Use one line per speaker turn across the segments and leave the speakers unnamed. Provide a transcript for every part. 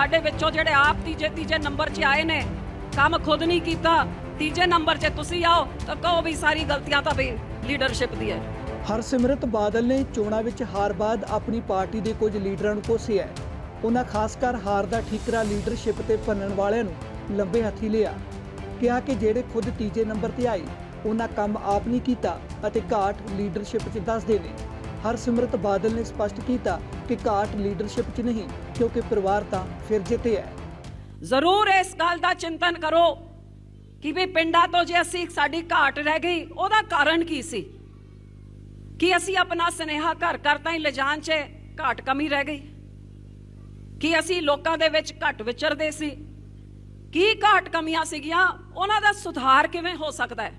ਸਾਡੇ ਵਿੱਚੋਂ ਜਿਹੜੇ ਆਪ ਤੀਜੇ ਤੀਜੇ ਨੰਬਰ 'ਚ ਆਏ ਨੇ, ਕੰਮ ਖੁਦ ਨਹੀਂ ਕੀਤਾ, ਤੀਜੇ ਨੰਬਰ 'ਚ ਤੁਸੀਂ ਆਓ ਤਾਂ ਕਹੋ ਵੀ ਸਾਰੀ ਗਲਤੀਆਂ ਤਾਂ ਵੀ ਲੀਡਰਸ਼ਿਪ ਦੀ ਹੈ।
ਹਰਸਿਮਰਤ ਬਾਦਲ ਨੇ ਚੋਣਾਂ ਵਿੱਚ ਹਾਰ ਬਾਅਦ ਆਪਣੀ ਪਾਰਟੀ ਦੇ ਕੁਝ ਲੀਡਰਾਂ ਨੂੰ ਕੋਸਿਆ ਉਹਨਾਂ ਖਾਸ ਕਰ ਹਾਰ ਦਾ ਠੀਕਰਾ ਲੀਡਰਸ਼ਿਪ ਤੇ ਭੰਨਣ ਵਾਲਿਆਂ ਨੂੰ ਲੰਬੇ ਹੱਥੀ ਲਿਆ। ਕਿਹਾ ਕਿ ਜਿਹੜੇ ਖੁਦ ਤੀਜੇ ਨੰਬਰ ਤੇ ਆਏ, ਉਹਨਾਂ ਕੰਮ ਆਪ ਨਹੀਂ ਕੀਤਾ ਅਤੇ ਘਾਟ ਲੀਡਰਸ਼ਿਪ 'ਚ ਦੱਸਦੇ ਨੇ। ਹਰਸਿਮਰਤ ਬਾਦਲ ਨੇ ਸਪਸ਼ਟ ਕੀਤਾ ਕਿ ਘਾਟ ਲੀਡਰਸ਼ਿਪ 'ਚ ਨਹੀਂ, ਕਿਉਂਕਿ ਪਰਿਵਾਰ ਤਾਂ ਫਿਰ ਜਿੱਤੇ ਹੈ।
ਜ਼ਰੂਰ ਇਸ ਗੱਲ ਦਾ ਚਿੰਤਨ ਕਰੋ ਕਿ ਵੀ ਪਿੰਡਾਂ ਤੋਂ ਜੇ ਅਸੀਂ ਸਾਡੀ ਘਾਟ ਰਹਿ ਗਈ, ਉਹਦਾ ਕਾਰਨ ਕੀ ਸੀ? ਕਿ ਅਸੀਂ ਆਪਣਾ ਸਨੇਹਾ ਘਰ ਘਰ ਤਾਈਂ ਲਿਜਾਣ 'ਚ ਘਾਟ ਕਮੀ ਰਹਿ ਗਈ? ਕਿ ਅਸੀਂ ਲੋਕਾਂ ਦੇ ਵਿੱਚ ਘੱਟ ਵਿਚਰਦੇ ਸੀ? ਕੀ ਘਾਟ ਕਮੀਆਂ ਸੀਗੀਆਂ? ਉਹਨਾਂ ਦਾ ਸੁਧਾਰ ਕਿਵੇਂ ਹੋ ਸਕਦਾ ਹੈ?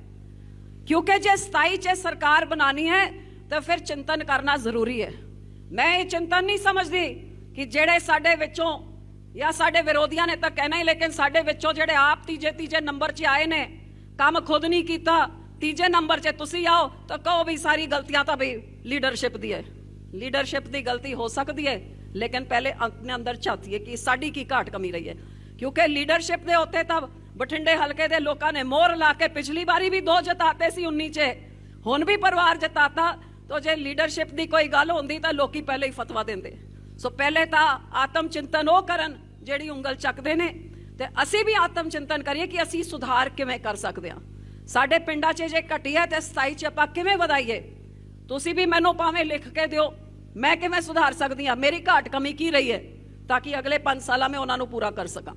ਕਿਉਂਕਿ ਜੇ 27 ਚ ਸਰਕਾਰ ਬਣਾਣੀ ਹੈ ਤਾਂ ਫਿਰ ਚਿੰਤਨ ਕਰਨਾ ਜ਼ਰੂਰੀ ਹੈ। ਮੈਂ ਇਹ ਚਿੰਤਨ ਨਹੀਂ ਸਮਝਦੀ ਕਿ ਜਿਹੜੇ ਸਾਡੇ ਵਿੱਚੋਂ ਜਾਂ ਸਾਡੇ ਵਿਰੋਧੀਆਂ ਨੇ ਤਾਂ ਕਹਿਣਾ ਹੀ, ਲੇਕਿਨ ਸਾਡੇ ਵਿੱਚੋਂ ਜਿਹੜੇ ਆਪ ਤੀਜੇ ਤੀਜੇ ਨੰਬਰ 'ਚ ਆਏ ਨੇ, ਕੰਮ ਖੁਦ ਨਹੀਂ ਕੀਤਾ, ਤੀਜੇ ਨੰਬਰ 'ਚ ਤੁਸੀਂ ਆਓ ਤਾਂ ਕਹੋ ਵੀ ਸਾਰੀ ਗਲਤੀਆਂ ਤਾਂ ਵੀ ਲੀਡਰਸ਼ਿਪ ਦੀ ਹੈ। ਲੀਡਰਸ਼ਿਪ ਦੀ ਗਲਤੀ ਹੋ ਸਕਦੀ ਹੈ, ਲੇਕਿਨ ਪਹਿਲੇ ਆਪਣੇ ਅੰਦਰ ਝਾਤੀਏ ਕਿ ਸਾਡੀ ਕੀ ਘਾਟ ਕਮੀ ਰਹੀ ਹੈ। ਕਿਉਂਕਿ ਲੀਡਰਸ਼ਿਪ ਦੇ ਉੱਤੇ ਤਾਂ ਬਠਿੰਡੇ ਹਲਕੇ ਦੇ ਲੋਕਾਂ ਨੇ ਮੋਹਰ ਲਾ ਕੇ ਪਿਛਲੀ ਵਾਰੀ ਵੀ ਦੋ ਜਿਤਾਤੇ ਸੀ 19 ਚ। ਹੁਣ ਵੀ ਪਰਿਵਾਰ ਜਿਤਾਤਾ ਤਾਂ ਜੇ ਲੀਡਰਸ਼ਿਪ ਦੀ ਕੋਈ ਗੱਲ ਹੁੰਦੀ ਤਾਂ ਲੋਕੀ ਪਹਿਲੇ ਹੀ ਫਤਵਾ ਦਿੰਦੇ। ਸੋ ਪਹਿਲੇ ਤਾਂ ਆਤਮ ਚਿੰਤਨ ਉਹ ਕਰਨ ਜਿਹੜੀ ਉਂਗਲ ਚੱਕਦੇ ਨੇ। ਤੇ ਅਸੀਂ ਵੀ ਆਤਮ ਚਿੰਤਨ ਕਰੀਏ ਕਿ ਅਸੀਂ ਸੁਧਾਰ ਕਿਵੇਂ ਕਰ ਸਕਦੇ ਹਾਂ। ਸਾਡੇ ਪਿੰਡਾਂ 'ਚ ਜੇ ਘਟੀਆ ਤੇ 27 ਚ ਆਪਾਂ ਕਿਵੇਂ ਵਧਾਈਏ? ਤੁਸੀਂ ਵੀ ਮੈਨੂੰ ਭਾਵੇਂ ਲਿਖ ਕੇ ਦਿਓ, ਮੈਂ ਕਿਵੇਂ ਸੁਧਾਰ ਸਕਦੀ ਹਾਂ? ਮੇਰੀ ਘਾਟ ਕਮੀ ਕੀ ਰਹੀ ਹੈ? ਤਾਂ ਕਿ ਅਗਲੇ 5 ਸਾਲਾਂ ਮੈਂ ਉਹਨਾਂ ਨੂੰ ਪੂਰਾ ਕਰ ਸਕਾਂ।